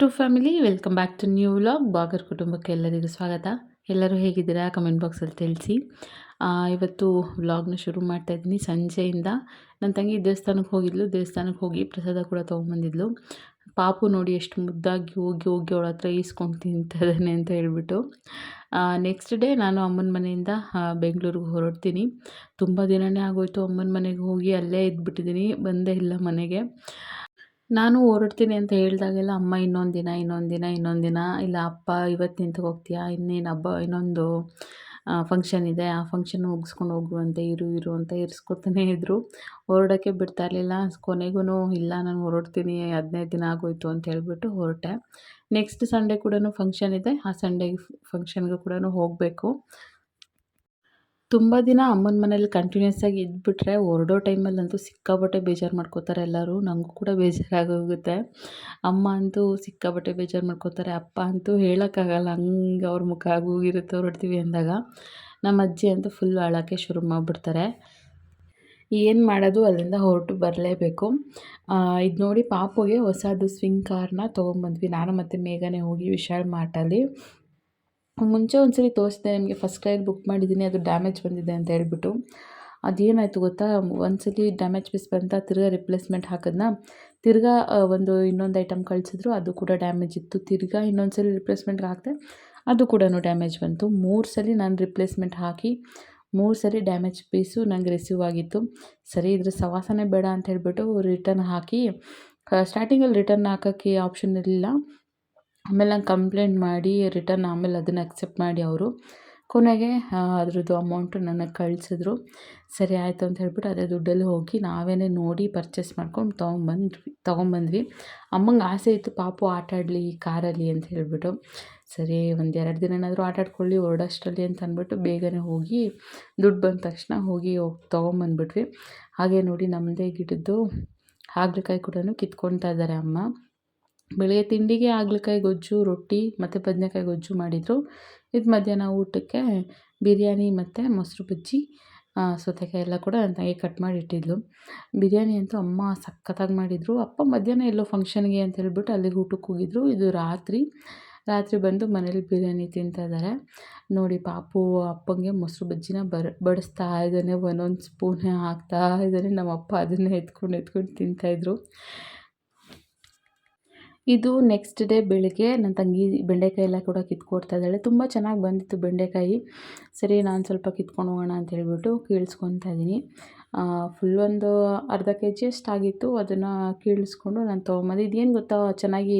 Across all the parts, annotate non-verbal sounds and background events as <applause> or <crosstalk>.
YouTube family, welcome back to new vlog. Bagar ಕುಟುಂಬಕ್ಕೆ ಎಲ್ಲರಿಗೂ ಸ್ವಾಗತ. ಎಲ್ಲರೂ ಹೇಗಿದ್ದೀರಾ? ಕಮೆಂಟ್ ಬಾಕ್ಸಲ್ಲಿ ತಿಳಿಸಿ. ಇವತ್ತು ವ್ಲಾಗ್ನ ಶುರು ಮಾಡ್ತಾ ಇದ್ದೀನಿ. ಸಂಜೆಯಿಂದ ನನ್ನ ತಂಗಿ ದೇವಸ್ಥಾನಕ್ಕೆ ಹೋಗಿದ್ಲು. ದೇವಸ್ಥಾನಕ್ಕೆ ಹೋಗಿ ಪ್ರಸಾದ ಕೂಡ ತೊಗೊಂಬಂದಿದ್ಲು. ಪಾಪು ನೋಡಿ ಎಷ್ಟು ಮುದ್ದಾಗಿ ಹೋಗಿ ಹೋಗಿ ಅವಳ ಹತ್ರ ಈಸ್ಕೊಂಡು ತಿಂತಿದ್ದಾನೆ ಅಂತ ಹೇಳ್ಬಿಟ್ಟು. ನೆಕ್ಸ್ಟ್ ಡೇ ನಾನು ಅಮ್ಮನ ಮನೆಯಿಂದ ಬೆಂಗಳೂರಿಗೆ ಹೊರಡ್ತೀನಿ. ತುಂಬ ದಿನವೇ ಆಗೋಯ್ತು. ಅಮ್ಮನ ಮನೆಗೆ ಹೋಗಿ ಅಲ್ಲೇ ಇದ್ಬಿಟ್ಟಿದ್ದೀನಿ. ಬಂದೇ ಇಲ್ಲ ಮನೆಗೆ. ನಾನು ಹೊರಡ್ತೀನಿ ಅಂತ ಹೇಳಿದಾಗೆಲ್ಲ, ಅಮ್ಮ, ಇನ್ನೊಂದು ದಿನ ಇನ್ನೊಂದು ದಿನ ಇನ್ನೊಂದು ದಿನ, ಇಲ್ಲ ಅಪ್ಪ ಇವತ್ತು ನಿಂತು ಹೋಗ್ತೀಯಾ ಇನ್ನೇನು ಹಬ್ಬ? ಇನ್ನೊಂದು ಫಂಕ್ಷನ್ ಇದೆ. ಆ ಫಂಕ್ಷನ್ ಮುಗಿಸ್ಕೊಂಡು ಹೋಗುವಂತೆ, ಇರು ಇರು ಅಂತ ಇರಿಸ್ಕೊತಾನೇ ಇದ್ದರು ಹೊರಡೋಕ್ಕೆ ಬಿಡ್ತಾ ಇರಲಿಲ್ಲ. ಕೊನೆಗೂ ಇಲ್ಲ, ನಾನು ಹೊರಡ್ತೀನಿ ಹದಿನೈದು ದಿನ ಆಗೋಯ್ತು ಅಂತ ಹೇಳಿಬಿಟ್ಟು ಹೊರಟೆ. ನೆಕ್ಸ್ಟ್ ಸಂಡೇ ಕೂಡ ಫಂಕ್ಷನ್ ಇದೆ. ಆ ಸಂಡೇ ಫಂಕ್ಷನ್ಗೂ ಕೂಡ ಹೋಗಬೇಕು. ತುಂಬ ದಿನ ಅಮ್ಮನ ಮನೇಲಿ ಕಂಟಿನ್ಯೂಸ್ ಆಗಿ ಇದ್ಬಿಟ್ರೆ ಹೊರಡೋ ಟೈಮಲ್ಲಂತೂ ಸಿಕ್ಕಾಬಟ್ಟೆ ಬೇಜಾರು ಮಾಡ್ಕೋತಾರೆ ಎಲ್ಲರೂ. ನಂಗೂ ಕೂಡ ಬೇಜಾರಾಗೋಗುತ್ತೆ ಅಮ್ಮ ಅಂತೂ ಸಿಕ್ಕಾಬಟ್ಟೆ ಬೇಜಾರು ಮಾಡ್ಕೋತಾರೆ. ಅಪ್ಪ ಅಂತೂ ಹೇಳೋಕ್ಕಾಗಲ್ಲ. ಹಂಗೆ ಅವ್ರ ಮುಖ ಆಗೋಗಿರುತ್ತೆ ಹೊರಡ್ತೀವಿ ಅಂದಾಗ. ನಮ್ಮ ಅಜ್ಜಿ ಅಂತೂ ಫುಲ್ ಅಳೋಕ್ಕೆ ಶುರು ಮಾಡಿಬಿಡ್ತಾರೆ. ಏನು ಮಾಡೋದು? ಅಲ್ಲಿಂದ ಹೊರಟು ಬರಲೇಬೇಕು. ಇದು ನೋಡಿ ಪಾಪುಗೆ ಹೊಸದು ಸ್ವಿಂಗ್ ಕಾರ್ನ ತೊಗೊಂಬಂದ್ವಿ. ನಾನು ಮತ್ತು ಮೇಘನೇ ಹೋಗಿ ವಿಶಾಲ್ ಮಾರ್ಟಲ್ಲಿ. ಮುಂಚೆ ಒಂದು ಸರಿ ತೋರಿಸಿದೆ ನಿಮಗೆ ಫಸ್ಟ್ ಟೈಮ್ ಬುಕ್ ಮಾಡಿದ್ದೀನಿ, ಅದು ಡ್ಯಾಮೇಜ್ ಬಂದಿದೆ ಅಂತ ಹೇಳ್ಬಿಟ್ಟು. ಅದೇನಾಯಿತು ಗೊತ್ತಾ? ಒಂದು ಸಲ ಡ್ಯಾಮೇಜ್ ಪೀಸ್ ಬಂತ ತಿರ್ಗಾ ರಿಪ್ಲೇಸ್ಮೆಂಟ್ ಹಾಕಿದ್ನ, ತಿರ್ಗಾ ಒಂದು ಇನ್ನೊಂದು ಐಟಮ್ ಕಳಿಸಿದ್ರು, ಅದು ಕೂಡ ಡ್ಯಾಮೇಜ್ ಇತ್ತು. ತಿರ್ಗಾ ಇನ್ನೊಂದು ಸಲ ರಿಪ್ಲೇಸ್ಮೆಂಟ್ಗೆ ಹಾಕಿದೆ, ಅದು ಕೂಡ ಡ್ಯಾಮೇಜ್ ಬಂತು. ಮೂರು ಸಲ ನಾನು ರಿಪ್ಲೇಸ್ಮೆಂಟ್ ಹಾಕಿ ಮೂರು ಸರಿ ಡ್ಯಾಮೇಜ್ ಪೀಸು ನಂಗೆ ರಿಸೀವ್ ಆಗಿತ್ತು. ಸರಿ, ಇದ್ರ ಸವಾಸನೇ ಬೇಡ ಅಂತ ಹೇಳಿಬಿಟ್ಟು ರಿಟರ್ನ್ ಹಾಕಿ ಸ್ಟಾರ್ಟಿಂಗಲ್ಲಿ ರಿಟರ್ನ್ ಹಾಕೋಕ್ಕೆ ಆಪ್ಷನ್ ಇರಲಿಲ್ಲ. ಆಮೇಲೆ ನಾನು ಕಂಪ್ಲೇಂಟ್ ಮಾಡಿ ರಿಟರ್ನ್ ಆಮೇಲೆ ಅದನ್ನು ಅಕ್ಸೆಪ್ಟ್ ಮಾಡಿ ಅವರು. ಕೊನೆಗೆ ಅದ್ರದ್ದು ಅಮೌಂಟು ನನಗೆ ಕಳಿಸಿದ್ರು. ಸರಿ ಆಯಿತು ಅಂತ ಹೇಳ್ಬಿಟ್ಟು ಅದೇ ದುಡ್ಡಲ್ಲಿ ಹೋಗಿ ನಾವೇ ನೋಡಿ ಪರ್ಚೇಸ್ ಮಾಡ್ಕೊಂಡು ತೊಗೊಂಬಂದ್ವಿ ತೊಗೊಂಬಂದ್ವಿ. ಅಮ್ಮಂಗೆ ಆಸೆ ಇತ್ತು, ಪಾಪು ಆಟ ಆಡಲಿ ಕಾರಲ್ಲಿ ಅಂತ ಹೇಳ್ಬಿಟ್ಟು. ಸರಿ, ಒಂದು ಎರಡು ದಿನ ಏನಾದರೂ ಆಟ ಆಡ್ಕೊಳ್ಳಿ ಹೊರಡೋಷ್ಟರಲ್ಲಿ ಅಂತ ಅಂದ್ಬಿಟ್ಟು ಬೇಗನೆ ಹೋಗಿ ದುಡ್ಡು ಬಂದ ತಕ್ಷಣ ಹೋಗಿ ಹೋಗಿ ತೊಗೊಂಬಂದ್ಬಿಟ್ವಿ. ಹಾಗೆ ನೋಡಿ ನಮ್ಮದೇ ಗಿಡದ್ದು ಹಾಗಲಕಾಯಿ ಕೂಡ ಕಿತ್ಕೊಳ್ತಾ ಇದ್ದಾರೆ ಅಮ್ಮ. ಬೆಳಗ್ಗೆ ತಿಂಡಿಗೆ ಹಾಗಲಕಾಯಿ ಗೊಜ್ಜು, ರೊಟ್ಟಿ, ಮತ್ತು ಬದನೇಕಾಯಿ ಗೊಜ್ಜು ಮಾಡಿದರು. ಇದು ಮಧ್ಯಾಹ್ನ ಊಟಕ್ಕೆ ಬಿರಿಯಾನಿ ಮತ್ತು ಮೊಸರು ಬಜ್ಜಿ ಸೌತೆಕಾಯಿ ಎಲ್ಲ ಕೂಡ ನನ್ನ ತಂಗಿ ಕಟ್ ಮಾಡಿ ಇಟ್ಟಿದ್ಲು. ಬಿರಿಯಾನಿ ಅಂತೂ ಅಮ್ಮ ಸಖತ್ತಾಗಿ ಮಾಡಿದರು. ಅಪ್ಪ ಮಧ್ಯಾಹ್ನ ಎಲ್ಲೋ ಫಂಕ್ಷನ್ಗೆ ಅಂತ ಹೇಳ್ಬಿಟ್ಟು ಅಲ್ಲಿಗೆ ಊಟಕ್ಕೆ ಹೋಗಿದ್ರು. ಇದು ರಾತ್ರಿ. ರಾತ್ರಿ ಬಂದು ಮನೇಲಿ ಬಿರಿಯಾನಿ ತಿಂತಾ ಇದ್ದಾರೆ ನೋಡಿ ಪಾಪು ಅಪ್ಪಂಗೆ ಮೊಸರು ಬಜ್ಜಿನ ಬರ, ಬಡಿಸ್ತಾ ಇದ್ದಾನೆ. ಒಂದೊಂದು ಸ್ಪೂನ್ ಹಾಕ್ತಾ ಇದ್ದಾನೆ. ನಮ್ಮ ಅಪ್ಪ ಅದನ್ನೇ ಎತ್ಕೊಂಡು ಎತ್ಕೊಂಡು ತಿಂತಾಯಿದ್ರು ಇದು ನೆಕ್ಸ್ಟ್ ಡೇ ಬೆಳಗ್ಗೆ ನನ್ನ ತಂಗಿ ಬೆಂಡೆಕಾಯಿ ಎಲ್ಲ ಕೂಡ ಕಿತ್ಕೊಡ್ತಾ ಇದ್ದಾಳೆ. ತುಂಬ ಚೆನ್ನಾಗಿ ಬಂದಿತ್ತು ಬೆಂಡೆಕಾಯಿ. ಸರಿ, ನಾನು ಸ್ವಲ್ಪ ಕಿತ್ಕೊಂಡು ಹೋಗೋಣ ಅಂತ ಹೇಳ್ಬಿಟ್ಟು ಕೀಳ್ಸ್ಕೊತಾ ಇದ್ದೀನಿ. ಫುಲ್ ಒಂದು ಅರ್ಧ ಕೆ ಜಿ ಆಗಿತ್ತು. ಅದನ್ನು ಕೀಳಿಸ್ಕೊಂಡು ನಾನು ತೊಗೊಂಬಂದು. ಇದೇನು ಗೊತ್ತಾ? ಚೆನ್ನಾಗಿ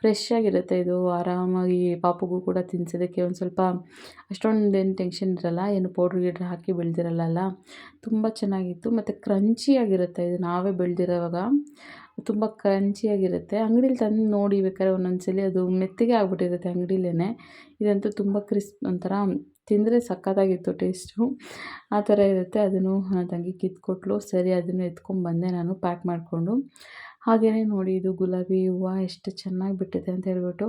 ಫ್ರೆಶ್ ಆಗಿರುತ್ತೆ ಇದು. ಆರಾಮಾಗಿ ಪಾಪುಗೂ ಕೂಡ ತಿನ್ಸೋದಕ್ಕೆ ಒಂದು ಸ್ವಲ್ಪ ಅಷ್ಟೊಂದೇನು ಟೆನ್ಷನ್ ಇರಲ್ಲ. ಏನು ಪೌಡ್ರ್ ಗಿಡ್ರ್ ಹಾಕಿ ಬೆಳೆದಿರಲ್ಲ ತುಂಬ ಚೆನ್ನಾಗಿತ್ತು. ಮತ್ತು ಕ್ರಂಚಿಯಾಗಿರುತ್ತೆ ಇದು. ನಾವೇ ಬೆಳೆದಿರೋವಾಗ. ತುಂಬ ಕ್ರಂಚಿಯಾಗಿರುತ್ತೆ. ಅಂಗಡೀಲಿ ತಂದು ನೋಡಿ ಬೇಕಾದ್ರೆ ಒಂದೊಂದ್ಸಲಿ ಸಲ ಅದು ಮೆತ್ತಗೆ ಆಗಿಬಿಟ್ಟಿರುತ್ತೆ ಅಂಗಡೀಲೇ ಇದಂತೂ ತುಂಬ ಕ್ರಿಸ್ಪ್, ಒಂಥರ ತಿಂದರೆ ಸಖತ್ತಾಗಿತ್ತು ಟೇಸ್ಟು. ಆ ಥರ ಇರುತ್ತೆ. ಅದನ್ನು ನನ್ನ ತಂಗಿ ಕಿತ್ಕೊಟ್ಲು. ಸರಿ, ಅದನ್ನು ಎತ್ಕೊಂಡ್ಬಂದೆ ನಾನು, ಪ್ಯಾಕ್ ಮಾಡಿಕೊಂಡು. ಹಾಗೆಯೇ ನೋಡಿ, ಇದು ಗುಲಾಬಿ ಹೂವು ಎಷ್ಟು ಚೆನ್ನಾಗಿ ಬಿಟ್ಟಿದೆ ಅಂತ ಹೇಳ್ಬಿಟ್ಟು.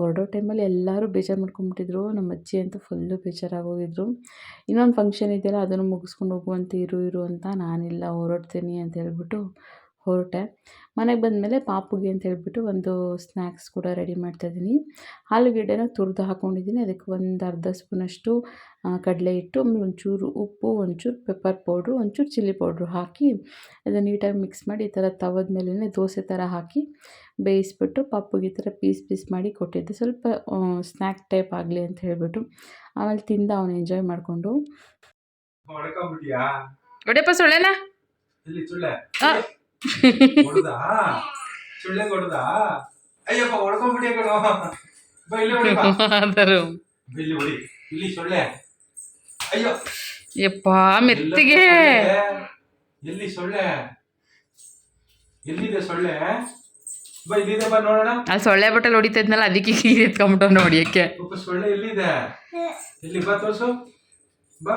ಹೊರಡೋ ಟೈಮಲ್ಲಿ ಎಲ್ಲರೂ ಬೇಜಾರು ಮಾಡ್ಕೊಂಬಿಟ್ಟಿದ್ರು. ನಮ್ಮ ಅಜ್ಜಿ ಅಂತೂ ಫುಲ್ಲು ಬೇಜಾರಾಗೋಗಿದ್ರು ಇನ್ನೊಂದು ಫಂಕ್ಷನ್ ಇದೆಯಲ್ಲ, ಅದನ್ನು ಮುಗಿಸ್ಕೊಂಡು ಹೋಗುವಂತೆ ಇರು ಇರು ಅಂತ ನಾನಿಲ್ಲ, ಹೊರಡ್ತೀನಿ ಅಂತ ಹೇಳ್ಬಿಟ್ಟು ಹೊರಟೆ. ಮನೆಗೆ ಬಂದಮೇಲೆ ಪಾಪುಗೆ ಅಂತ ಹೇಳ್ಬಿಟ್ಟು ಒಂದು ಸ್ನ್ಯಾಕ್ಸ್ ಕೂಡ ರೆಡಿ ಮಾಡ್ತಾಯಿದ್ದೀನಿ. ಆಲೂಗೆಡ್ಡೆನ ತುರಿದು ಹಾಕ್ಕೊಂಡಿದ್ದೀನಿ ಅದಕ್ಕೆ ಒಂದು ಅರ್ಧ ಸ್ಪೂನಷ್ಟು ಕಡಲೆ ಹಿಟ್ಟು ಆಮೇಲೆ ಒಂಚೂರು ಉಪ್ಪು ಒಂಚೂರು ಪೆಪ್ಪರ್ ಪೌಡ್ರು ಒಂಚೂರು ಚಿಲ್ಲಿ ಪೌಡ್ರು ಹಾಕಿ ಅದನ್ನು ನೀಟಾಗಿ ಮಿಕ್ಸ್ ಮಾಡಿ ಈ ಥರ ತವದ ಮೇಲೇ ದೋಸೆ ಥರ ಹಾಕಿ ಬೇಯಿಸ್ಬಿಟ್ಟು ಪಾಪುಗೆ ಈ ಥರ ಪೀಸ್ ಪೀಸ್ ಮಾಡಿ ಕೊಟ್ಟಿದ್ದೆ. ಸ್ವಲ್ಪ ಸ್ನ್ಯಾಕ್ ಟೈಪ್ ಆಗಲಿ ಅಂತ ಹೇಳಿಬಿಟ್ಟು ಆಮೇಲೆ ತಿಂದ ಅವನು ಎಂಜಾಯ್ ಮಾಡಿಕೊಂಡು. ಹೊಡೆಯಪ್ಪ ಸೊಳ್ಳೆನಾ? ಇಲ್ಲಿ ಸುಳ್ಳೆ ಆ. ಹೊಡ್ದಾ? ಸುಳ್ಳೆ ಹೊಡ್ದಾ? ಅಯ್ಯಪ್ಪ ಹೊಡ್ಕೊಂಡ್ಬಿಟ್ಟೆ ಕಣೋ. ಬಾ ಇಲ್ಲೇ ಹೊಡಿ ಬಾ. ಆದರು ಇಲ್ಲಿ ಹೊಡಿ. ಇಲ್ಲಿ ಸೊಳ್ಳೆ. ಅಯ್ಯೋ. ಯಪ್ಪ ಮೆತ್ತಿಗೆ? ಎಲ್ಲಿ ಸೊಳ್ಳೆ? ಎಲ್ಲಿದೆ ಸೊಳ್ಳೆ? ಬಾ ಇಲ್ಲಿದೆ ಬಾ ನೋಡೋಣ. ಅಲ್ಲಿ ಸೊಳ್ಳೆ ಬಟ್ಟೆ ಹೊಡಿತಾ ಇದ್ನಲ್ಲ ಅದಕ್ಕೆ ಕೀರಿ ಎತ್ಕೊಂಡ್ಬಿಟ್ಟು ಹೊಡಿಯಕ್ಕೆ. ಪಾಪ ಸೊಳ್ಳೆ ಎಲ್ಲಿದೆ? ಎಲ್ಲಿ ಬಾ ತೋರ್ಸು. ಬಾ.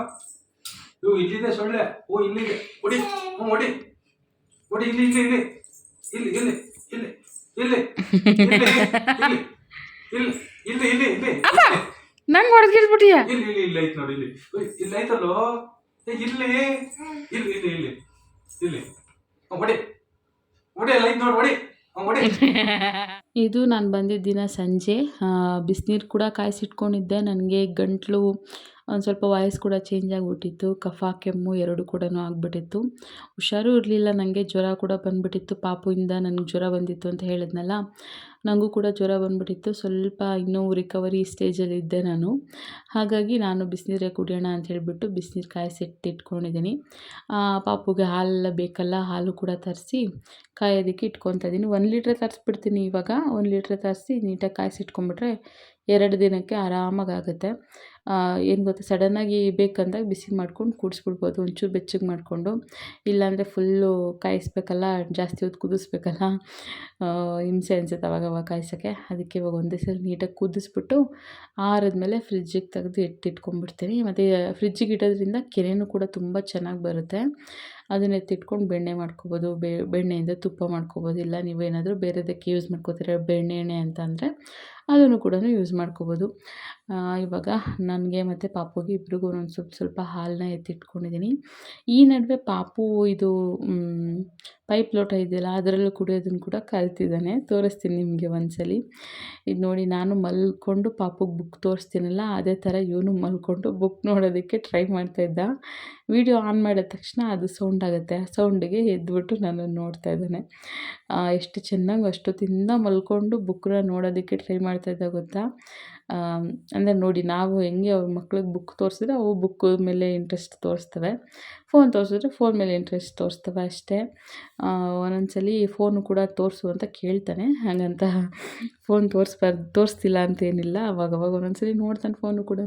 ಇವು ಇಲ್ಲಿದೆ ಸೊಳ್ಳೆ. ಓ ಇಲ್ಲಿದೆ. ಹೊಡಿ. ಹ್ಞೂ ಹೊಡಿ. ಹೊಡಿ ಇಲ್ಲಿ ಇಲ್ಲಿ ಇಲ್ಲಿ. ಇಲ್ಲಿ ಇಲ್ಲಿ ಇಲ್ಲಿ ಇಲ್ಲಿ. <laughs> ಇಲ್ಲಿ ಇಲ್ಲಿ ಇಲ್ಲಿ ಇಲ್ಲಿ ಇಲ್ಲಿ. ನಂಗೆ ಹೊಡೆದ್ಗಿಡ್ಬಿಟ್ಟಿಯ ಇಲ್ಲಿ ಇಲ್ಲಿ ಇಲ್ಲಿ ಐತ್ ನೋಡಿ ಇಲ್ಲಿ. ಇಲ್ಲಿ ಐತಲ್ಲೋ? ಇಲ್ಲಿ. ಇಲ್ಲಿ ಇಲ್ಲಿ ಇಲ್ಲಿ ಇಲ್ಲಿ. ಹೊಡಿ. ಹೊಡಿ ಐತ್ ನೋಡಿ ಹೊಡಿ. <laughs> ಇದು ನಾನು ಬಂದಿದ್ದ ದಿನ ಸಂಜೆ. ಬಿಸಿನೀರು ಕೂಡ ಕಾಯಿಸಿಟ್ಕೊಂಡಿದ್ದೆ. ನನಗೆ ಗಂಟಲು ಒಂದು ಸ್ವಲ್ಪ ವಾಯ್ಸ್ ಕೂಡ ಚೇಂಜ್ ಆಗಿಬಿಟ್ಟಿತ್ತು. ಕಫ, ಕೆಮ್ಮು ಎರಡು ಕೂಡ ಆಗಿಬಿಟ್ಟಿತ್ತು. ಹುಷಾರು ಇರಲಿಲ್ಲ. ನನಗೆ ಜ್ವರ ಕೂಡ ಬಂದುಬಿಟ್ಟಿತ್ತು. ಪಾಪುಯಿಂದ ನನಗೆ ಜ್ವರ ಬಂದಿತ್ತು ಅಂತ ಹೇಳಿದ್ನಲ್ಲ. ನನಗೂ ಕೂಡ ಜ್ವರ ಬಂದುಬಿಟ್ಟಿತ್ತು. ಸ್ವಲ್ಪ ಇನ್ನೂ ರಿಕವರಿ ಸ್ಟೇಜಲ್ಲಿದ್ದೆ ನಾನು. ಹಾಗಾಗಿ ನಾನು ಬಿಸಿನೀರೇ ಕುಡಿಯೋಣ ಅಂತ ಹೇಳಿಬಿಟ್ಟು ಬಿಸಿನೀರು ಕಾಯಿಸಿಟ್ಟಿಟ್ಕೊಂಡಿದ್ದೀನಿ. ಪಾಪುಗೆ ಹಾಲೆಲ್ಲ ಬೇಕಲ್ಲ, ಹಾಲು ಕೂಡ ತರಿಸಿ ಕಾಯೋದಕ್ಕೆ ಇಟ್ಕೊತಾ ಇದ್ದೀನಿ. ಒಂದು ಲೀಟ್ರ್ ತರಿಸ್ಬಿಡ್ತೀನಿ ಇವಾಗ. ಒಂದು ಲೀಟ್ರ್ ತರಿಸಿ ನೀಟಾಗಿ ಕಾಯಿಸಿಟ್ಕೊಂಡ್ಬಿಟ್ರೆ ಎರಡು ದಿನಕ್ಕೆ ಆರಾಮಾಗಿ ಆಗುತ್ತೆ ಏನು ಗೊತ್ತಾ, ಸಡನ್ನಾಗಿ ಬೇಕಂದಾಗ ಬಿಸಿ ಮಾಡ್ಕೊಂಡು ಕುಡಿಸ್ಬಿಡ್ಬೋದು, ಒಂಚೂರು ಬೆಚ್ಚಗೆ ಮಾಡಿಕೊಂಡು. ಇಲ್ಲಾಂದರೆ ಫುಲ್ಲು ಕಾಯಿಸ್ಬೇಕಲ್ಲ, ಜಾಸ್ತಿ ಹೊತ್ತು ಕುದಿಸ್ಬೇಕಲ್ಲ. ಹಿಂಸೆ ಅನಿಸುತ್ತೆ ಅವಾಗ ಅವಾಗ ಕಾಯಿಸೋಕ್ಕೆ. ಅದಕ್ಕೆ ಇವಾಗ ಒಂದೇ ಸಲ ನೀಟಾಗಿ ಕುದಿಸ್ಬಿಟ್ಟು ಆರಿದ್ಮೇಲೆ ಫ್ರಿಜ್ಜಿಗೆ ತೆಗೆದು ಎತ್ತಿಟ್ಕೊಂಡ್ಬಿಡ್ತೀನಿ. ಮತ್ತು ಫ್ರಿಜ್ಜಿಗೆ ಇಡೋದ್ರಿಂದ ಕೆನೆನೂ ಕೂಡ ತುಂಬ ಚೆನ್ನಾಗಿ ಬರುತ್ತೆ. ಅದನ್ನ ಎತ್ತಿಟ್ಕೊಂಡು ಬೆಣ್ಣೆ ಮಾಡ್ಕೊಬೋದು ಬೆಣ್ಣೆಯಿಂದ ತುಪ್ಪ ಮಾಡ್ಕೊಬೋದು. ಇಲ್ಲ ನೀವೇನಾದರೂ ಬೇರೆದಕ್ಕೆ ಯೂಸ್ ಮಾಡ್ಕೋತೀರ ಬೆಣ್ಣೆ ಎಣ್ಣೆ ಅಂತ ಅಂದರೆ ಅದನ್ನು ಕೂಡ ಯೂಸ್ ಮಾಡ್ಕೊಬೋದು. ಇವಾಗ ನನಗೆ ಮತ್ತು ಪಾಪುಗೆ ಇಬ್ರಿಗೂ ಒಂದೊಂದು ಸ್ವಲ್ಪ ಸ್ವಲ್ಪ ಹಾಲನ್ನ ಎತ್ತಿಟ್ಕೊಂಡಿದ್ದೀನಿ ಈ ನಡುವೆ ಪಾಪು ಇದು ಪೈಪ್ ಲೋಟ ಇದೆಯಲ್ಲ, ಅದರಲ್ಲೂ ಕುಡಿಯೋದನ್ನು ಕೂಡ ಕಲ್ತಿದ್ದಾನೆ. ತೋರಿಸ್ತೀನಿ ನಿಮಗೆ ಒಂದ್ಸಲಿ. ಇದು ನೋಡಿ ನಾನು ಮಲ್ಕೊಂಡು ಪಾಪುಗೆ ಬುಕ್ ತೋರಿಸ್ತೀನಲ್ಲ, ಅದೇ ಥರ ಇವನು ಮಲ್ಕೊಂಡು ಬುಕ್ ನೋಡೋದಕ್ಕೆ ಟ್ರೈ ಮಾಡ್ತಾಯಿದ್ದ ವಿಡಿಯೋ ಆನ್ ಮಾಡಿದ ತಕ್ಷಣ ಅದು ಸೌಂಡ್ ಆಗುತ್ತೆ. ಆ ಸೌಂಡಿಗೆ ಎದ್ಬಿಟ್ಟು ನಾನು ನೋಡ್ತಾ ಇದ್ದಾನೆ. ಎಷ್ಟು ಚೆನ್ನಾಗಿ ಅಷ್ಟೊತ್ತಿಂದ ಮಲ್ಕೊಂಡು ಬುಕ್ನ ನೋಡೋದಕ್ಕೆ ಟ್ರೈ ಮಾಡ್ತಾಯಿದ್ದ ಗೊತ್ತಾ? ಅಂದರೆ ನೋಡಿ ನಾವು ಹೆಂಗೆ ಅವ್ರ ಮಕ್ಳಿಗೆ ಬುಕ್ ತೋರಿಸಿದ್ರೆ ಅವು ಬುಕ್ ಮೇಲೆ ಇಂಟ್ರೆಸ್ಟ್ ತೋರಿಸ್ತವೆ. ಫೋನ್ ತೋರಿಸಿದ್ರೆ ಫೋನ್ ಮೇಲೆ ಇಂಟ್ರೆಸ್ಟ್ ತೋರಿಸ್ತವೆ ಅಷ್ಟೇ. ಒಂದೊಂದು ಸಲ ಫೋನು ಕೂಡ ತೋರಿಸು ಅಂತ ಕೇಳ್ತಾನೆ. ಹಾಗಂತ ಫೋನ್ ತೋರಿಸ್ಬಾರ್ದು ತೋರಿಸ್ತಿಲ್ಲ ಅಂತೇನಿಲ್ಲ. ಅವಾಗವಾಗ ಒಂದೊಂದು ಸಲ ನೋಡ್ತಾನೆ ಫೋನು ಕೂಡ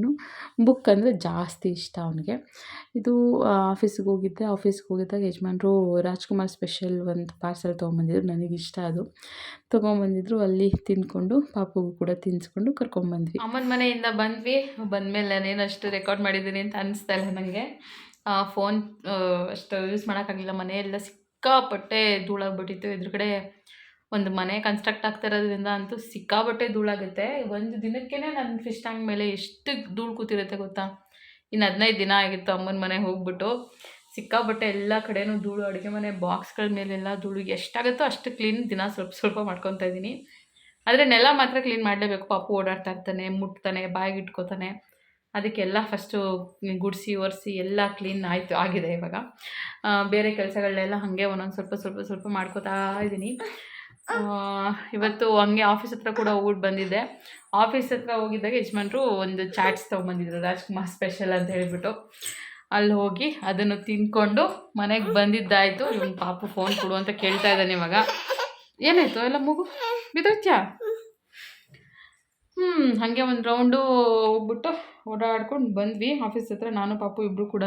ಬುಕ್ ಅಂದರೆ ಜಾಸ್ತಿ ಇಷ್ಟ ಅವನಿಗೆ. ಇದು ಆಫೀಸಿಗೆ ಹೋಗಿದ್ದೆ. ಆಫೀಸ್ಗೆ ಹೋಗಿದ್ದಾಗ ಯಜಮಾನ್ರು ರಾಜ್ಕುಮಾರ್ ಸ್ಪೆಷಲ್ ಒಂದು ಪಾರ್ಸೆಲ್ ತೊಗೊಂಬಂದಿದ್ರು. ನನಗಿಷ್ಟ ಅದು. ತೊಗೊಂಬಂದಿದ್ರು. ಅಲ್ಲಿ ತಿಂದ್ಕೊಂಡು ಪಾಪುಗೂ ಕೂಡ ತಿನ್ನಿಸ್ಕೊಂಡು ಕರ್ಕೊಂಬಂದ್ವಿ. ಅಮ್ಮನ ಮನೆಯಿಂದ ಬಂದ್ವಿ. ಬಂದಮೇಲೆ ನಾನೇನು ಅಷ್ಟು ರೆಕಾರ್ಡ್ ಮಾಡಿದ್ದೀನಿ ಅಂತ ಅನಿಸ್ತಾ ಇಲ್ಲ ನನಗೆ ಫೋನ್ ಅಷ್ಟು ಯೂಸ್ ಮಾಡೋಕ್ಕಾಗಿಲ್ಲ. ಮನೆಯೆಲ್ಲ ಸಿಕ್ಕಾಪಟ್ಟೆ ಧೂಳಾಗ್ಬಿಟ್ಟಿತ್ತು. ಎದುರುಗಡೆ ಒಂದು ಮನೆ ಕನ್ಸ್ಟ್ರಕ್ಟ್ ಆಗ್ತಾ ಇರೋದ್ರಿಂದ ಅಂತೂ ಸಿಕ್ಕಾಪಟ್ಟೆ ಧೂಳಾಗುತ್ತೆ. ಒಂದು ದಿನಕ್ಕೇ ನನ್ನ ಫಿಶ್ ಟ್ಯಾಂಕ್ ಮೇಲೆ ಎಷ್ಟು ಧೂಳು ಕೂತಿರುತ್ತೆ ಗೊತ್ತಾ? ಇನ್ನು ಹದಿನೈದು ದಿನ ಆಗಿತ್ತು ಅಮ್ಮನ ಮನೆಗೆ ಹೋಗ್ಬಿಟ್ಟು. ಸಿಕ್ಕಾಪಟ್ಟೆ ಎಲ್ಲ ಕಡೆನೂ ಧೂಳು, ಅಡುಗೆ ಮನೆ ಬಾಕ್ಸ್ಗಳ ಮೇಲೆಲ್ಲ ಧೂಳು ಎಷ್ಟಾಗುತ್ತೋ ಅಷ್ಟು ಕ್ಲೀನ್ ದಿನ ಸ್ವಲ್ಪ ಸ್ವಲ್ಪ ಮಾಡ್ಕೊತಾ ಇದ್ದೀನಿ. ಆದರೆ ನೆಲ ಮಾತ್ರ ಕ್ಲೀನ್ ಮಾಡಲೇಬೇಕು. ಪಾಪು ಓಡಾಡ್ತಾ ಇರ್ತಾನೆ, ಮುಟ್ತಾನೆ ಬಾಯಿಗೆ ಇಟ್ಕೋತಾನೆ. ಅದಕ್ಕೆಲ್ಲ ಫಸ್ಟು ಗುಡಿಸಿ, ಒರೆಸಿ ಎಲ್ಲ ಕ್ಲೀನ್ ಆಯಿತು, ಆಗಿದೆ ಇವಾಗ. ಬೇರೆ ಕೆಲಸಗಳನ್ನೆಲ್ಲ ಹಾಗೆ ಒಂದೊಂದು ಸ್ವಲ್ಪ ಸ್ವಲ್ಪ ಸ್ವಲ್ಪ ಮಾಡ್ಕೋತಾ ಇದ್ದೀನಿ ಇವತ್ತು ಹಂಗೆ ಆಫೀಸ್ ಹತ್ರ ಕೂಡ ಹೋಗ್ಬಿಟ್ಟು ಬಂದಿದ್ದೆ. ಆಫೀಸ್ ಹತ್ರ ಹೋಗಿದ್ದಾಗ ಯಜಮಾನ್ರು ಒಂದು ಚಾಟ್ಸ್ ತೊಗೊಂಬಂದಿದ್ರು, ರಾಜ್ಕುಮಾರ್ ಸ್ಪೆಷಲ್ ಅಂತ ಹೇಳಿಬಿಟ್ಟು. ಅಲ್ಲಿ ಹೋಗಿ ಅದನ್ನು ತಿನ್ಕೊಂಡು ಮನೆಗೆ ಬಂದಿದ್ದಾಯಿತು. ಇವನು ಪಾಪು ಫೋನ್ ಕೊಡು ಅಂತ ಕೇಳ್ತಾ ಇದ್ದಾನೆ ಇವಾಗ. ಏನಾಯಿತು? ಎಲ್ಲ ಮಗು? ಬಿದ್ದೋಗ್ತ್ಯಾ ಹ್ಞೂ ಹಾಗೆ ಒಂದು ರೌಂಡು ಹೋಗ್ಬಿಟ್ಟು ಓಡಾಡ್ಕೊಂಡು ಬಂದ್ವಿ. ಆಫೀಸ್ ಹತ್ರ ನಾನು, ಪಾಪು ಇಬ್ಬರು ಕೂಡ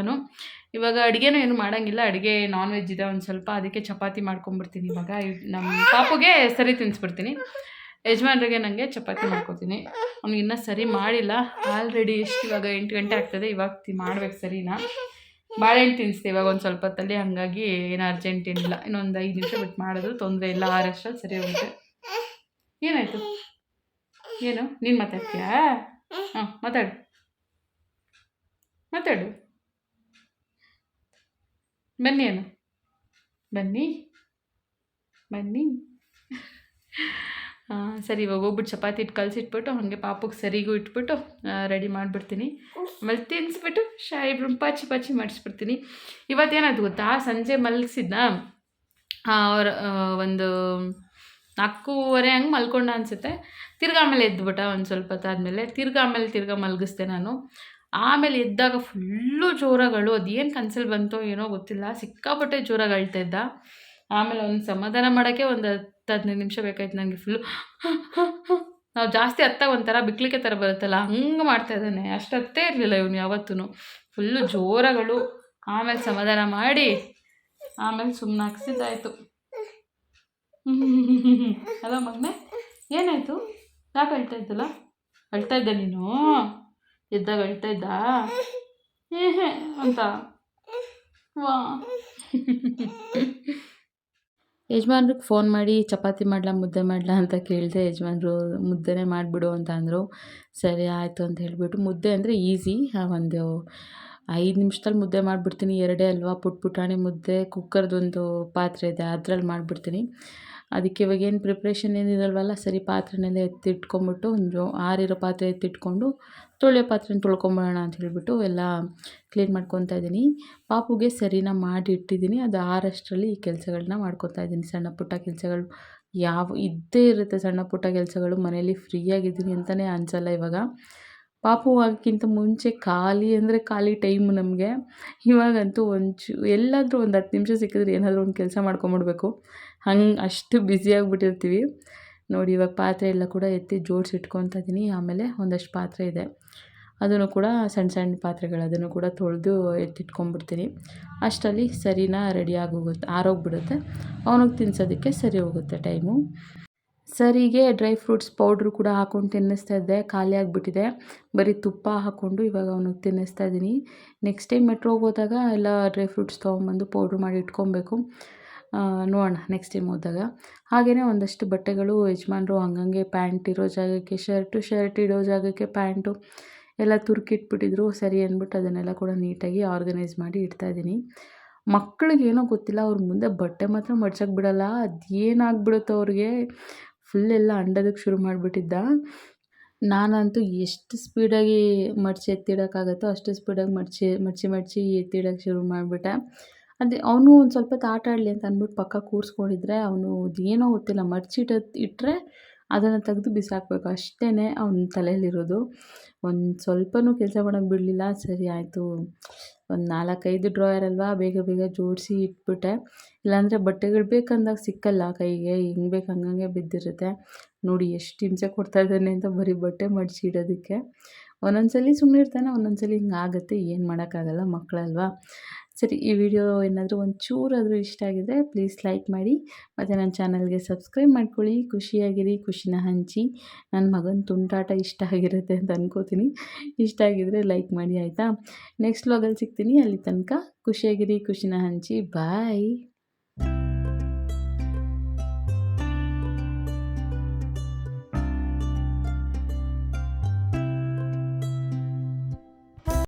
ಇವಾಗ ಅಡುಗೆನೂ ಏನು ಮಾಡೋಂಗಿಲ್ಲ. ಅಡುಗೆ ನಾನ್ ವೆಜ್ ಇದೆ ಒಂದು ಸ್ವಲ್ಪ. ಅದಕ್ಕೆ ಚಪಾತಿ ಮಾಡ್ಕೊಂಬಿಡ್ತೀನಿ ಇವಾಗ. ನಮ್ಮ ಪಾಪುಗೆ ಸರಿ ತಿನ್ನಿಸ್ಬಿಡ್ತೀನಿ ಯಜಮಾನ್ರಿಗೆ ನನಗೆ ಚಪಾತಿ ಮಾಡ್ಕೊತೀನಿ. ಅವ್ನಿಗೆ ಇನ್ನೂ ಸರಿ ಮಾಡಿಲ್ಲ. ಆಲ್ರೆಡಿ ಎಷ್ಟು ಇವಾಗ ಎಂಟು ಗಂಟೆ ಆಗ್ತದೆ. ಇವಾಗ ಮಾಡ್ಬೇಕು ಸರಿನಾ? ಬಾಳೆಹಣ್ಣು ತಿನ್ನಿಸ್ತೀವಿ ಇವಾಗ ಒಂದು ಸ್ವಲ್ಪ ಹೊತ್ತಲ್ಲಿ. ಹಾಗಾಗಿ ಏನು ಅರ್ಜೆಂಟ್ ಏನಿಲ್ಲ. ಇನ್ನೊಂದು ಐದು ನಿಮಿಷ ಬಿಟ್ಟು ಮಾಡಿದ್ರು ತೊಂದರೆ ಇಲ್ಲ. ಆರಷ್ಟರಲ್ಲಿ ಸರಿ ಹೋಗುತ್ತೆ. ಏನಾಯಿತು? ಏನು? ನೀನು ಮಾತಾಡ್ತೀಯಾ? ಹಾಂ, ಮಾತಾಡು. ಮಾತಾಡು. ಬನ್ನಿ ಏನು ಬನ್ನಿ. ಬನ್ನಿ. ಹಾಂ ಸರಿ, ಇವಾಗ ಹೋಗ್ಬಿಟ್ಟು ಚಪಾತಿ ಇಟ್ಟು ಕಲಸಿಟ್ಬಿಟ್ಟು, ಹಾಗೆ ಪಾಪಕ್ಕೆ ಸರಿಗೂ ಇಟ್ಬಿಟ್ಟು ರೆಡಿ ಮಾಡಿಬಿಡ್ತೀನಿ. ಆಮೇಲೆ ತಿನ್ನಿಸ್ಬಿಟ್ಟು ಶಾಯಿ ಪಾಚಿ ಪಾಚಿ ಮಾಡಿಸ್ಬಿಡ್ತೀನಿ. ಇವತ್ತೇನಾದ್ ಗೊತ್ತಾ? ಸಂಜೆ ಮಲಗಿಸಿದ್ನ? ಅವ್ರ ಒಂದು ನಾಲ್ಕೂವರೆ ಹಂಗೆ ಮಲ್ಕೊಂಡ ಅನಿಸುತ್ತೆ. ತಿರ್ಗಿ ಆಮೇಲೆ ಎದ್ದುಬಿಟ್ಟ ಒಂದು ಸ್ವಲ್ಪ ಹೊತ್ತಾದಮೇಲೆ ತಿರ್ಗಿ ಆಮೇಲೆ ತಿರ್ಗಾ ಮಲಗಿಸ್ದೆ ನಾನು. ಆಮೇಲೆ ಎದ್ದಾಗ ಫುಲ್ಲು ಜೋರಗಳು. ಅದೇನು ಕನ್ಸಲ್ಲಿ ಬಂತೋ ಏನೋ ಗೊತ್ತಿಲ್ಲ. ಸಿಕ್ಕಾಪಟ್ಟೆ ಜೋರಾಗಿ ಅಳ್ತಾ ಇದ್ದ. ಆಮೇಲೆ ಒಂದು ಸಮಾಧಾನ ಮಾಡೋಕ್ಕೆ ಒಂದು ಹತ್ತು ಹದಿನೈದು ನಿಮಿಷ ಬೇಕಾಯ್ತು ನನಗೆ ಫುಲ್ಲು ನಾವು ಜಾಸ್ತಿ ಹತ್ತಾಗ ಒಂಥರ ಬಿಕ್ಲಿಕ್ಕೆ ಥರ ಬರುತ್ತಲ್ಲ, ಹಂಗೆ ಮಾಡ್ತಾ ಇದ್ದಾನೆ. ಅಷ್ಟು ಹತ್ತೇ ಇರಲಿಲ್ಲ ಇವನು ಯಾವತ್ತೂ ಫುಲ್ಲು ಜೋರಗಳು. ಆಮೇಲೆ ಸಮಾಧಾನ ಮಾಡಿ, ಆಮೇಲೆ ಸುಮ್ಮನೆ ಹಾಕ್ಸಿದ್ದಾಯಿತು <laughs> ಅಲ್ಲ ಮಗನೆ, ಏನಾಯಿತು? ಯಾಕೆ ಅಳ್ತಾ ಇದ್ದಲ್ಲ? ಅಳ್ತಾ ಇದ್ದ ನೀನು? ಎದ್ದಾಗ ಅಳ್ತಾ ಇದ್ದ? ಅಂತ. ವಾ. <laughs> ಯಜಮಾನ್ರಿಗೆ ಫೋನ್ ಮಾಡಿ, ಚಪಾತಿ ಮಾಡಲಾ, ಮುದ್ದೆ ಮಾಡಲಾ ಅಂತ ಕೇಳಿದೆ, ಯಜಮಾನ್ರು ಮುದ್ದೆನೇ ಮಾಡಿಬಿಡು ಅಂತ ಅಂದರು. ಸರಿ, ಆಯಿತು ಅಂತ ಹೇಳಿಬಿಟ್ಟು ಮುದ್ದೆ ಅಂದರೆ ಈಸಿ ಒಂದು ಐದು ನಿಮಿಷದಲ್ಲಿ ಮುದ್ದೆ ಮಾಡಿಬಿಡ್ತೀನಿ, ಎರಡೇ ಅಲ್ವಾ? ಪುಟ್ ಪುಟಾಣಿ ಮುದ್ದೆ, ಕುಕ್ಕರ್ದೊಂದು ಪಾತ್ರೆ ಇದೆ, ಅದ್ರಲ್ಲಿ ಮಾಡಿಬಿಡ್ತೀನಿ. ಅದಕ್ಕೆ ಇವಾಗ ಏನು ಪ್ರಿಪ್ರೇಷನ್ ಏನಿರಲ್ವಲ್ಲ ಸರಿ ಪಾತ್ರೆನೆಲ್ಲ ಎತ್ತಿಟ್ಕೊಂಬಿಟ್ಟು, ಒಂದು ಆರಿರೋ ಪಾತ್ರೆ ಎತ್ತಿಟ್ಕೊಂಡು, ತೊಳೆಯೋ ಪಾತ್ರೆನ ತೊಳ್ಕೊಂಬಿಡೋಣ ಅಂತ ಹೇಳಿಬಿಟ್ಟು ಎಲ್ಲ ಕ್ಲೀನ್ ಮಾಡ್ಕೊತಾ ಇದ್ದೀನಿ. ಪಾಪುಗೆ ಸರಿನ ಮಾಡಿ ಇಟ್ಟಿದ್ದೀನಿ, ಅದು ಆರಷ್ಟರಲ್ಲಿ ಈ ಕೆಲಸಗಳನ್ನ ಮಾಡ್ಕೊತಾ ಇದ್ದೀನಿ. ಸಣ್ಣ ಪುಟ್ಟ ಕೆಲಸಗಳು ಯಾವ, ಇದ್ದೇ ಇರುತ್ತೆ ಸಣ್ಣ ಪುಟ್ಟ ಕೆಲಸಗಳು ಮನೆಯಲ್ಲಿ ಫ್ರೀಯಾಗಿದ್ದೀನಿ ಅಂತಲೇ ಅನಿಸಲ್ಲ ಇವಾಗ. ಪಾಪು ಆಗೋಕ್ಕಿಂತ ಮುಂಚೆ ಖಾಲಿ ಅಂದರೆ ಖಾಲಿ ಟೈಮ್ ನಮಗೆ. ಇವಾಗಂತೂ ಒಂಚೂ, ಎಲ್ಲಾದರೂ ಒಂದು ಹತ್ತು ನಿಮಿಷ ಸಿಕ್ಕಿದ್ರೆ ಏನಾದರೂ ಒಂದು ಕೆಲಸ ಮಾಡ್ಕೊಂಬಿಡ್ಬೇಕು. ಹಂಗೆ ಅಷ್ಟು ಬ್ಯುಸಿಯಾಗಿಬಿಟ್ಟಿರ್ತೀವಿ ನೋಡಿ ಇವಾಗ ಪಾತ್ರೆ ಎಲ್ಲ ಕೂಡ ಎತ್ತಿ ಜೋಡಿಸಿ ಇಟ್ಕೊತಾ ಇದ್ದೀನಿ ಆಮೇಲೆ ಒಂದಷ್ಟು ಪಾತ್ರೆ ಇದೆ. ಅದನ್ನು ಕೂಡ ಸಣ್ಣ ಸಣ್ಣ ಪಾತ್ರೆಗಳು ಅದನ್ನು ಕೂಡ ತೊಳೆದು ಎತ್ತಿಟ್ಕೊಂಡ್ಬಿಡ್ತೀನಿ ಅಷ್ಟರಲ್ಲಿ ಸರಿನಾ ರೆಡಿ ಆಗೋಗುತ್ತೆ, ಆರೋಗ್ಬಿಡುತ್ತೆ. ಅವನಿಗೆ ತಿನ್ಸೋದಕ್ಕೆ ಸರಿ ಹೋಗುತ್ತೆ ಟೈಮು ಸರಿಗೆ ಡ್ರೈ ಫ್ರೂಟ್ಸ್ ಪೌಡ್ರು ಕೂಡ ಹಾಕೊಂಡು ತಿನ್ನಿಸ್ತಾ ಇದ್ದೆ, ಖಾಲಿ ಆಗಿಬಿಟ್ಟಿದೆ. ಬರೀ ತುಪ್ಪ ಹಾಕ್ಕೊಂಡು ಇವಾಗ ಅವ್ನಿಗೆ ತಿನ್ನಿಸ್ತಾ ಇದ್ದೀನಿ. ನೆಕ್ಸ್ಟ್ ಟೈಮ್ ಮೆಟ್ರೋಗೆ ಹೋದಾಗ ಎಲ್ಲ ಡ್ರೈ ಫ್ರೂಟ್ಸ್ ತೊಗೊಂಬಂದು ಪೌಡ್ರ್ ಮಾಡಿ ಇಟ್ಕೊಬೇಕು. ನೋಡೋಣ ನೆಕ್ಸ್ಟ್ ಟೈಮ್ ಹೋದಾಗ. ಹಾಗೆಯೇ ಒಂದಷ್ಟು ಬಟ್ಟೆಗಳು, ಯಜಮಾನ್ರು ಹಂಗಂಗೆ ಪ್ಯಾಂಟ್ ಇರೋ ಜಾಗಕ್ಕೆ ಶರ್ಟು ಶರ್ಟ್ ಇಡೋ ಜಾಗಕ್ಕೆ ಪ್ಯಾಂಟು ಎಲ್ಲ ತುರ್ಕಿಟ್ಬಿಟ್ಟಿದ್ರು. ಸರಿ ಅಂದ್ಬಿಟ್ಟು ಅದನ್ನೆಲ್ಲ ಕೂಡ ನೀಟಾಗಿ ಆರ್ಗನೈಸ್ ಮಾಡಿ ಇಡ್ತಾಯಿದ್ದೀನಿ ಮಕ್ಕಳಿಗೇನೋ ಗೊತ್ತಿಲ್ಲ, ಅವ್ರ ಮುಂದೆ ಬಟ್ಟೆ ಮಾತ್ರ ಮಡ್ಚಕ್ಕೆ ಬಿಡೋಲ್ಲ. ಅದು ಏನಾಗ್ಬಿಡುತ್ತೋ ಅವ್ರಿಗೆ. ಫುಲ್ ಎಲ್ಲ ಅಂಡೋದಕ್ಕೆ ಶುರು ಮಾಡಿಬಿಟ್ಟಿದ್ದ. ನಾನಂತೂ ಎಷ್ಟು ಸ್ಪೀಡಾಗಿ ಮಡಚಿ ಎತ್ತಿಡೋಕ್ಕಾಗತ್ತೋ ಅಷ್ಟು ಸ್ಪೀಡಾಗಿ ಮಡಚಿ ಮಡಚಿ ಮಡಚಿ ಎತ್ತಿಡೋಕ್ಕೆ ಶುರು ಮಾಡಿಬಿಟ್ಟೆ. ಅದೇ ಅವನು ಒಂದು ಸ್ವಲ್ಪ ಹೊತ್ತು ಆಡಲಿ ಅಂತ ಅಂದ್ಬಿಟ್ಟು ಪಕ್ಕ ಕೂರಿಸ್ಕೊಂಡಿದ್ರೆ ಅವನು ಅದೇನೋ ಗೊತ್ತಿಲ್ಲ, ಮಡಚಿಟ್ಟು ಇಟ್ಟರೆ ಅದನ್ನು ತೆಗೆದು ಬಿಸಾಕಬೇಕು. ಅಷ್ಟೇ ಅವನ ತಲೆಯಲ್ಲಿರೋದು. ಒಂದು ಸ್ವಲ್ಪನೂ ಕೆಲಸ ಮಾಡೋಕ್ಕೆ ಬಿಡಲಿಲ್ಲ, ಸರಿ ಆಯಿತು. ಒಂದು ನಾಲ್ಕೈದು ಡ್ರಾಯರ್ ಅಲ್ವಾ, ಬೇಗ ಬೇಗ ಜೋಡಿಸಿ ಇಟ್ಬಿಟ್ಟೆ. ಇಲ್ಲಾಂದರೆ ಬಟ್ಟೆಗಳು ಬೇಕಂದಾಗ ಸಿಕ್ಕಲ್ಲ ಕೈಗೆ, ಹೆಂಗೆ ಬೇಕು ಹಂಗಂಗೆ ಬಿದ್ದಿರುತ್ತೆ. ನೋಡಿ ಎಷ್ಟು ಹಿಂಸೆ ಕೊಡ್ತಾ ಇದ್ದಾನೆ ಅಂತ ಬರೀ ಬಟ್ಟೆ ಮಡಿಸಿ ಇಡೋದಕ್ಕೆ. ಒಂದೊಂದು ಸುಮ್ಮನೆ ಇರ್ತಾನೆ ಒಂದೊಂದು ಸಲ ಹಿಂಗೆ ಆಗುತ್ತೆ, ಏನು ಮಾಡೋಕ್ಕಾಗಲ್ಲ ಮಕ್ಕಳಲ್ವಾ ಸರಿ, ಈ ವಿಡಿಯೋ ಏನಾದರೂ ಚೂರಾದರೂ ಇಷ್ಟ ಆಗಿದ್ರೆ ಪ್ಲೀಸ್ ಲೈಕ್ ಮಾಡಿ, ಮತ್ತು ನನ್ನ ಚಾನಲ್ಗೆ ಸಬ್ಸ್ಕ್ರೈಬ್ ಮಾಡ್ಕೊಳ್ಳಿ. ಖುಷಿಯಾಗಿರಿ, ಖುಷಿನ ಹಂಚಿ. ನನ್ನ ಮಗನ ತುಂಟಾಟ ಇಷ್ಟ ಆಗಿರುತ್ತೆ ಅಂತ ಅನ್ಕೋತೀನಿ. ಇಷ್ಟ ಆಗಿದರೆ ಲೈಕ್ ಮಾಡಿ, ಆಯಿತಾ? ನೆಕ್ಸ್ಟ್ ವ್ಲಾಗಲ್ಲಿ ಸಿಗ್ತೀನಿ. ಅಲ್ಲಿ ತನಕ ಖುಷಿಯಾಗಿರಿ, ಖುಷಿನ ಹಂಚಿ. ಬಾಯ್